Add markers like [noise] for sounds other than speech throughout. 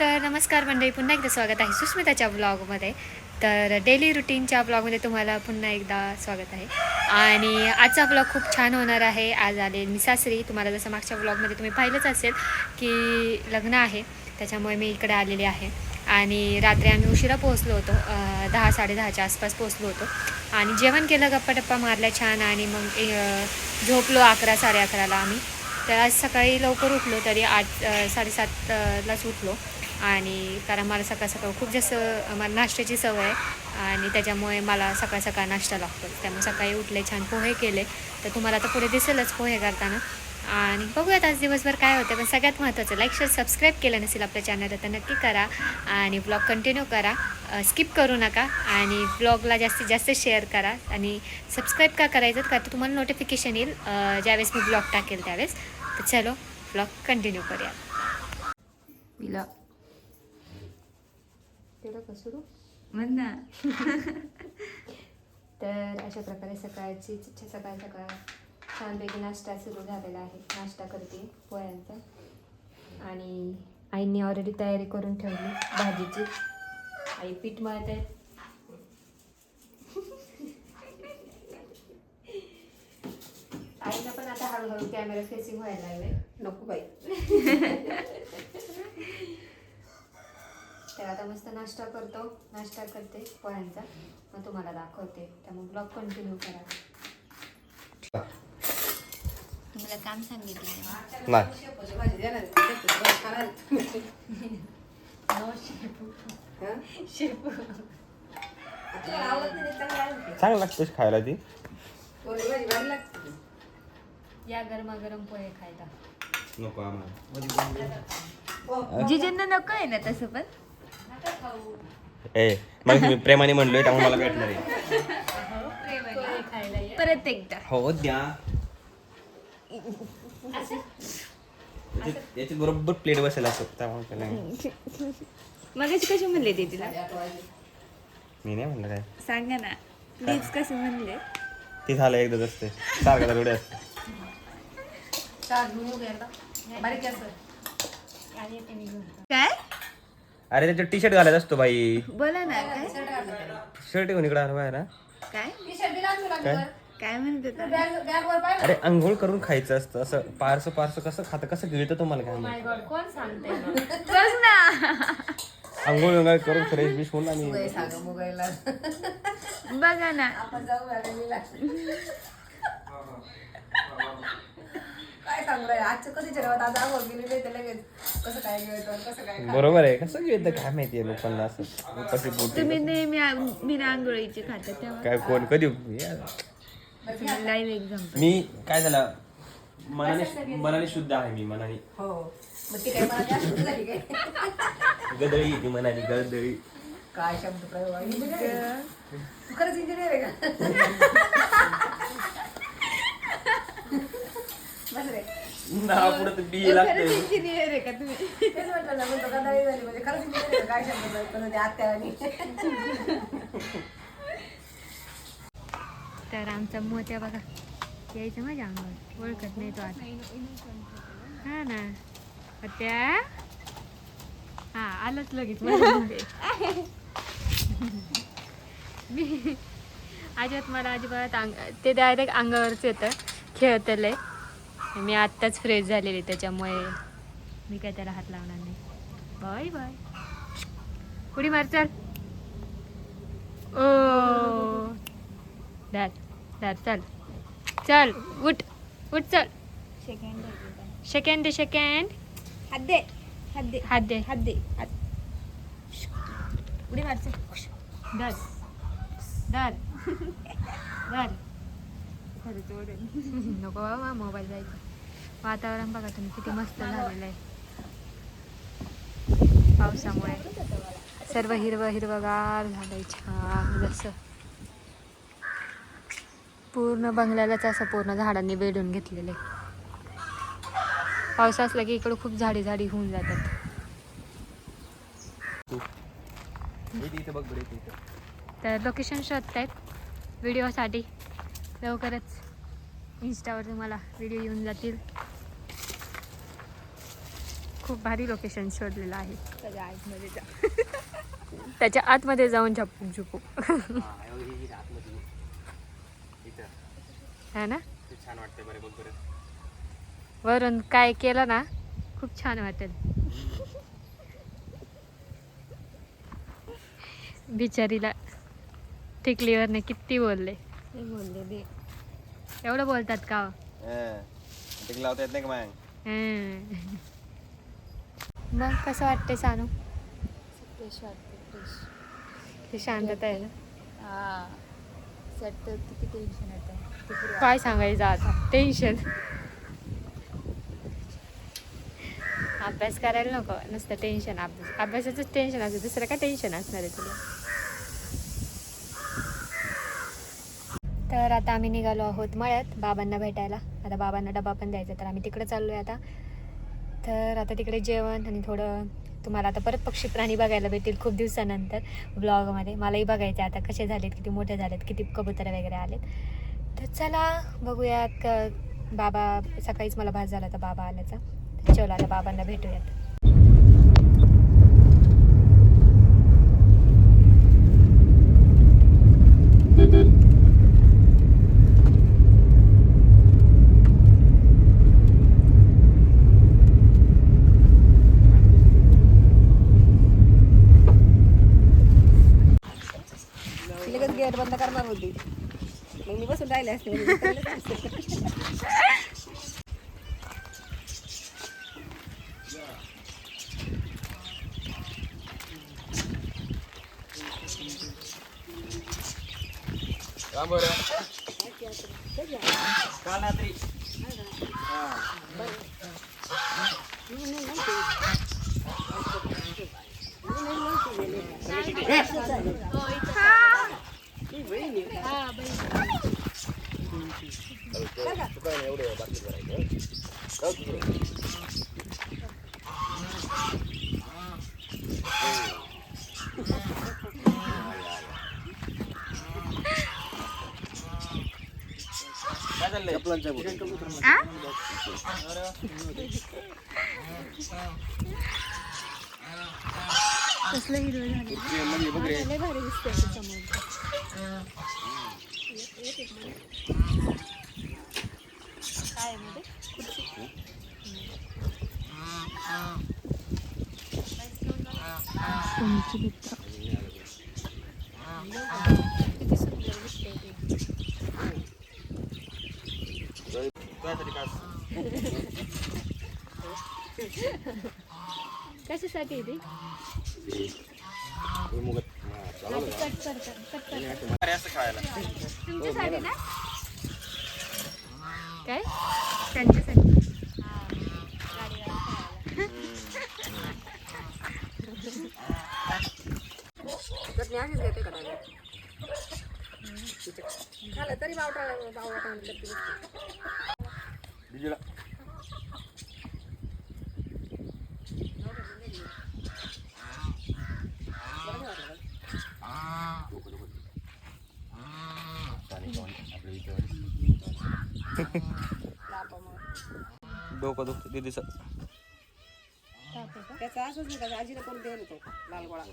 तर नमस्कार मंडळी पुन्हा एकदा स्वागत आहे सुस्मिताच्या ब्लॉगमध्ये तर डेली रुटीनच्या ब्लॉगमध्ये तुम्हाला पुन्हा एकदा स्वागत आहे. आणि आजचा ब्लॉग खूप छान होणार आहे. आज आले मी सासरी तुम्हाला जसं मागच्या ब्लॉगमध्ये तुम्ही पाहिलंच असेल की लग्न आहे त्याच्यामुळे मी इकडे आलेले आहे. आणि रात्री आम्ही उशिरा पोहोचलो होतो दहा साडेदहाच्या आसपास पोहोचलो होतो. आणि जेवण केलं गप्पा टप्पा मारल्या छान. आणि मग झोपलो अकरा साडे अकराला आम्ही. तर आज सकाळी लवकर उठलो तरी आठ साडेसातलाच उठलो. आणि कारण मला सकाळ सकाळ खूप जास्त मला नाश्त्याची सवय आहे आणि त्याच्यामुळे मला सकाळ सकाळ नाश्ता लागतो. त्यामुळे सकाळी उठले छान पोहे केले. तर तुम्हाला आता पुढे दिसेलच पोहे करताना. आणि बघूयात आज दिवसभर काय होतं पण सगळ्यात महत्त्वाचं लाईक शेअर सबस्क्राईब केलं नसेल आपल्या चॅनलला तर नक्की करा. आणि ब्लॉग कंटिन्यू करा. स्किप करू नका. आणि ब्लॉगला जास्तीत जास्त शेअर करा. आणि सबस्क्राईब का करायचं? का तर तुम्हाला नोटिफिकेशन येईल ज्यावेळेस मी ब्लॉग टाकेल त्यावेळेस. तर चलो ब्लॉग कंटिन्यू करूया तिला तेवढं का सुरू म्हण ना. [laughs] तर अशा प्रकारे सकाळची सकाळ सकाळ छानपैकी नाश्ता सुरू झालेला आहे. नाश्ता करते पोळ्यांचा. आणि आईने ऑलरेडी तयारी करून ठेवली भाजीची. आई पीठ मळत आहे. [laughs] आईला पण आता हळूहळू कॅमेरा फेसिंग व्हायला लागले नको बाई. [laughs] तर आता मस्त नाश्ता करतो. नाश्ता करते पोळ्यांचा मग तुम्हाला दाखवते. त्यामुळे ब्लॉग कंटिन्यू करा. तुम्हाला काम सांगितलं चांगलं खायला ती. या गरमागरम पोहे खायला. नको आम्हाला. जिजांना नको आहे ना तसं पण? ए मग मी प्रेमाने म्हणलोय त्यामुळे मला भेटणार आहे. परत एकदा. हो द्या. याच्यात बरोबर प्लेट बसेल असं त्यामुळे काय नाही. मगाशी कशी म्हणले ते तिला? मी नाही म्हणलं काय? सांगा ना. प्लीज कसं म्हणले? ते झालं एकदाच असते सारखं थोडे असते. काय? अरे त्याच्यात टी शर्ट घालायचा असतो बाई. बोला ना काय? शर्ट घेऊन इकडे आला बाहेर हा? काय? काय? काय म्हणत होता अरे अंघोळ करून खायचं असतं असं पारसं पारसं कसं खातं कसं गिळतं तुम्हाला काय माहिती? माय गॉड कोण सांगते ना. अंघोळ वंघोळ करून फ्रेश बिश होऊन आणि बघा ना. [laughs] काय सांगू रे आजचं कधी जेवत? आज गेली नाही लगेच. कसं काय गिळतं कसं काय बरोबर आहे. कसं गिळतं काय माहितीये लोकांना असं? उपाशी पोटी तुम्ही नेहमी आ- बिना आंघोळीची खाता तेव्हा काय कोण? कधी? Live example. मी काय झालं? मनाने मनाने शुद्ध आहे मी मनाने. हो. मग ती काय मला जास्त झाली काय? गदळी ती मनाने गदळी. काय शब्द प्रयोग आहे? इंजिनियर आहे? तू खरंच इंजिनियर आहे का बस रे ना पुढे तर बी लागते इंजिनियर आहे का तुम्ही? तेच म्हटलं ना म्हणतो गदाळी झाली म्हणजे खरंच इंजिनियर आहे का? काय शब्द प्रयोग करत आहे आत्या आणि तर आमचा मोत्या बघा यायचं माझ्या अंगावर. ओळखत नाही तो आता. हा ना. त्या हा आलंच लगेच माझ्या मागे. मी अजिबात मला अजिबात अंग ते डायरेक्ट अंगावरच येतं. खेळतलंय मी आत्ताच फ्रेश झालेली त्याच्यामुळे मी काय त्याला हात लावणार नाही. Bye bye. उडी मार चल. ओ. दर दर चल. चल उठ उठ चल. सेकंड सेकंड दे सेकंड हात दे हात दे. हात दे. हात दे उडी मारचे दर दर दर खरंच ओढेल नको बाबा मोबाईल जायचं. वातावरण बघा तुम्ही किती मस्त झालेलं आहे. पावसामुळे. सर्व हिरवं हिरवगार झालंय छान जसं पूर्ण बंगल्यालाच असं पूर्ण झाडांनी वेढून घेतलेलं आहे. पाऊस असला की इकडं खूप झाडी झाडी होऊन जातात. तर लोकेशन शोधतायत. व्हिडिओसाठी लवकरच इंस्टावर तुम्हाला व्हिडिओ येऊन जातील. खूप भारी लोकेशन शोधलेलं आहे. त्याच्या आईमध्ये जा. त्याच्या आतमध्ये जाऊन झपूक झुपूक है ना? वरून काय केलं ना? खूप छान वाटेल. बिचारीला टिकलीवरने किती बोलले? मी बोलले दे. एवढं बोलतात का? हो? टिक लावता येत नाही का मग. मग कसं वाटते सानू? फ्रेश वाटते फ्रेश ते शांतता आहे ना? हा. सेट तर किती टेन्शन येतं ते. काय सांगायचं आता? टेन्शन अभ्यास करायला नको. नुसतं टेन्शन अभ्यास अभ्यासाचंच टेन्शन असतं. दुसरं काय टेन्शन असणार आहे तुला? तर आता आम्ही निघालो आहोत मळ्यात बाबांना भेटायला. आता बाबांना डबा पण द्यायचा तर आम्ही तिकडे चाललो आहे आता. तर आता तिकडे जेवण आणि थोडं तुम्हाला आता परत पक्षी प्राणी बघायला भेटतील खूप दिवसानंतर ब्लॉगमध्ये मलाही बघायचे आता कसे झालेत किती मोठे झालेत किती कबुतर वगैरे आलेत. तर चला बघूयात क- बाबा सकाळीच मला भास झाला होता बाबा आल्याचा. तर चला आता बाबांना भेटूयात ती लगेच गेट बंद करणार होती मग मी बसून राहिले असते काय चाललंय कसलं हिरवं झालं बघ रे भारी दिसतंय समोर काय आहे मध्ये? कोणची मित्र किती सुंदर दिसतंय ते तुझ्यासाठी खास कशासाठी आहे ते भुईमुगात अरे असं खायला. तुमच्यासाठी ना? काय? त्यांच्यासाठी. चटणी अशीच घेते का दादा? झालं तरी बावटा बावटा डोकं दुखतं दीदीचं त्याचा असंच नाही का आजीला कोण देईल तो लाल गोळा.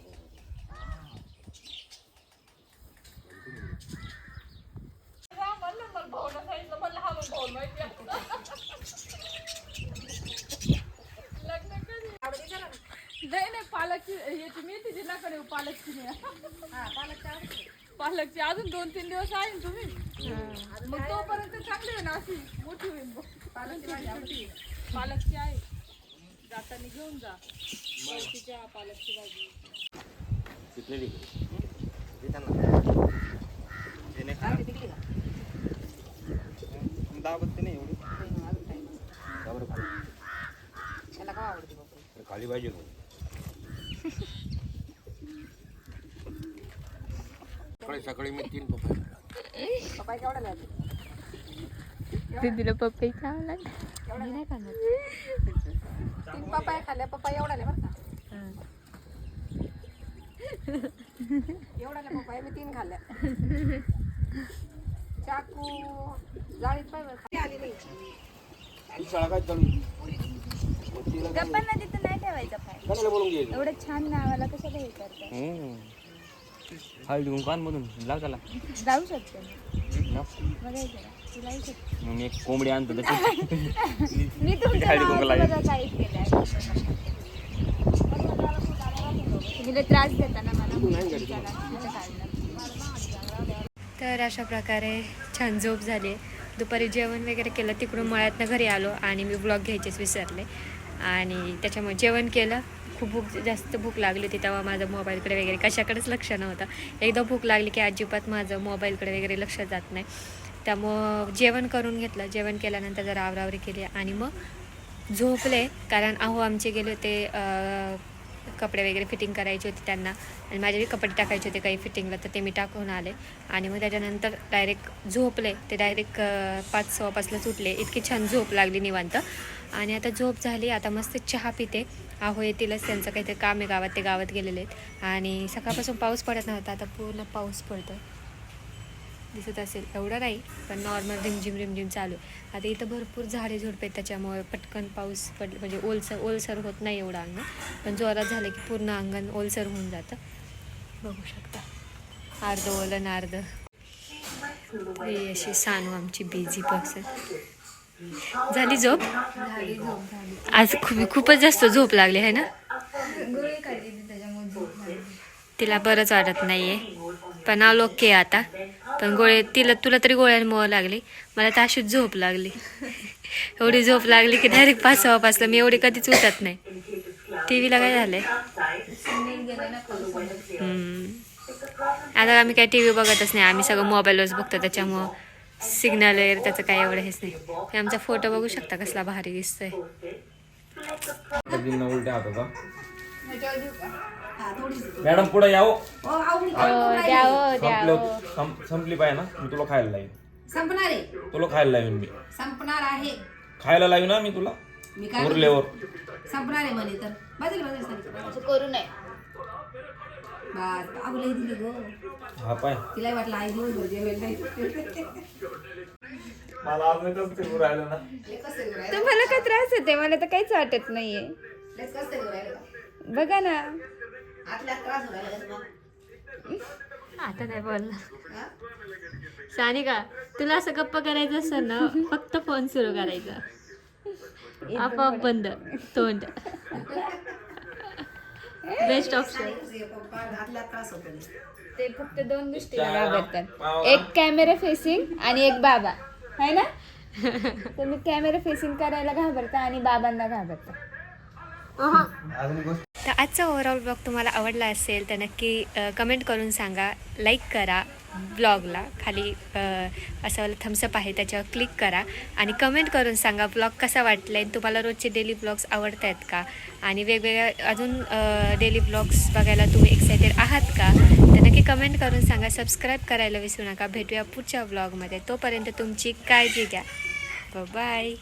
नाही नाही पालकची याची मेथीची नका नेऊ पालकची अजून दोन तीन दिवस आहे ना तुम्ही? मग तोपर्यंत चांगली होईल ना अशी मोठी होईल मग. पालकची भाजी छोटी. पालकची आहे जाताना घेऊन जा पालकची भाजी दाबत ते नाही एवढी अजून time. का बरं खाली? त्याला का आवडते खाली पाहिजे का? [laughs] सकाळी सकाळी मी तीन पप्पा पप्पा केवढा लागते दीदीला पप्पी खावं लागेल. मी नाही खाणार. तीन पप्पा खाल्ल्या पप्पा एवढा बरं का? एवढा पप्पा मी तीन खाल्ल्या. चाकू जाळीत पाहिजे आली नाही. गप्पांना तिथं नाही ठेवायचं पाय. एवढं छान नावाला कशाला हे करतात? हळदी कुंकान मधून. लाव त्याला. जाऊ शकते मी. मग एक कोंबडी आणतो त्याची मी तुमच्या हळदी कुंकू नावाचं बघा काहीच केलं तुम्ही लय त्रास देता ना मला काढलं. तर अशा प्रकारे छान झोप झाली. दुपारी जेवण वगैरे केलं तिकडून मळ्यातनं घरी आलो आणि मी ब्लॉग घ्यायचेच विसरले. आणि त्याच्यामुळे जेवण केलं. खूप भूक जास्त भूक लागली होती तेव्हा माझं मोबाईलकडे वगैरे कशाकडेच लक्ष नव्हतं. एकदा भूक लागली की अजिबात माझं मोबाईलकडे वगैरे लक्ष जात नाही. त्यामुळं जेवण करून घेतलं. जेवण केल्यानंतर जरा आवरावरी केली आणि मग झोपले. कारण अहो आमचे गेले होते कपडे वगैरे फिटिंग करायची होती त्यांना. आणि माझे बी कपडे टाकायचे होते काही फिटिंगला तर ते मी टाकून आले. आणि मग त्याच्यानंतर डायरेक्ट झोपले. ते डायरेक्ट पाच सव्वापासला सुटले. इतकी छान झोप लागली निवांत. आणि आता झोप झाली आता मस्त चहा पिते. आहो येतीलच त्यांचं काहीतरी काम आहे गावात ते गावात गेलेले आहेत. आणि सकाळपासून पाऊस पडत नव्हता आता पूर्ण पाऊस पडतो दिसत असेल. एवढं नाही पण नॉर्मल रिमझिम रिमझिम चालू. आहे आता इथं भरपूर झाडे झुडपे आहेत त्याच्यामुळे पटकन पाऊस पड म्हणजे ओलसर ओलसर होत नाही एवढं अंगण पण जोरात झालं की पूर्ण अंगण ओलसर होऊन जातं. बघू शकता. अर्ध ओलन अर्ध ही अशी सानू आमची बिझी पर्सन झाली झोप? झाली झोप झाली आज खूप खूपच जास्त झोप लागली आहे ना? गोळी खाल्ली त्याच्यामुळे झोप लागली तिला बरंच वाटत नाहीये. पण आलो के आता. पण गोळे तिला तुला तरी गोळ्यांमुळं लागली. मला तर अशीच झोप लागली. एवढी झोप लागली की डायरेक्ट पाच सहा पाचला मी एवढी कधीच उठत नाही. टी व्हीला काय झालंय? आता आम्ही काय टी व्ही बघतच नाही. आम्ही सगळं मोबाईलवरच बघतो. त्याच्यामुळं सिग्नल वगैरे त्याचं काय एवढं हेच नाही. हे आमचा फोटो बघू शकता कसला भारी दिसतोय? हा. मॅडम पुढे यावं ओ, आवडी द्यावं संपलं पाहिजे ना मी तुला खायला लावीन. संपणार आहे? तुला खायला लावीन मी. संपणार आहे. खायला लावीन ना मी तुला? मी काय उरल्यावर. संपणार आहे म्हणे तर. बाजूला बाजूला सांगितलं. असं करू नये. बस आवले दिली गो. हा पाय. तिला वाटलं आई जेवेल नाही मला राहिलं ना? तुम्हाला काय त्रास होते मला तर काहीच वाटत नाहीये. कसं राहिलं? बघा ना. आतल्यात त्रास होऊ राहिला का तुम्हाला? आता नाही बोलला हा? सानिका तुला असं गप्प करायचं असेल ना फक्त फोन सुरू करायचा. [laughs] आपोआप बंद. तोंड. [laughs] Best option. ते फक्त दोन गोष्टीला घाबरतात एक कॅमेरा फेसिंग आणि एक बाबा. है ना? [laughs] तुम्ही कॅमेरा फेसिंग करायला घाबरता आणि बाबांना घाबरता. तर आजचा ओव्हरऑल ब्लॉग तुम्हाला आवडला असेल तर नक्की कमेंट करून सांगा. लाईक करा ब्लॉगला खाली असं थम्सअप आहे त्याच्यावर क्लिक करा. आणि कमेंट करून सांगा ब्लॉग कसा वाटला आहे तुम्हाला रोजचे डेली ब्लॉग्स आवडत आहेत का? आणि वेगवेगळ्या अजून डेली ब्लॉग्स बघायला तुम्ही एक्सायटेड आहात का? तर नक्की कमेंट करून सांगा. सबस्क्राईब करायला विसरू नका. भेटूया पुढच्या ब्लॉगमध्ये तोपर्यंत तुमची काळजी घ्या. बाय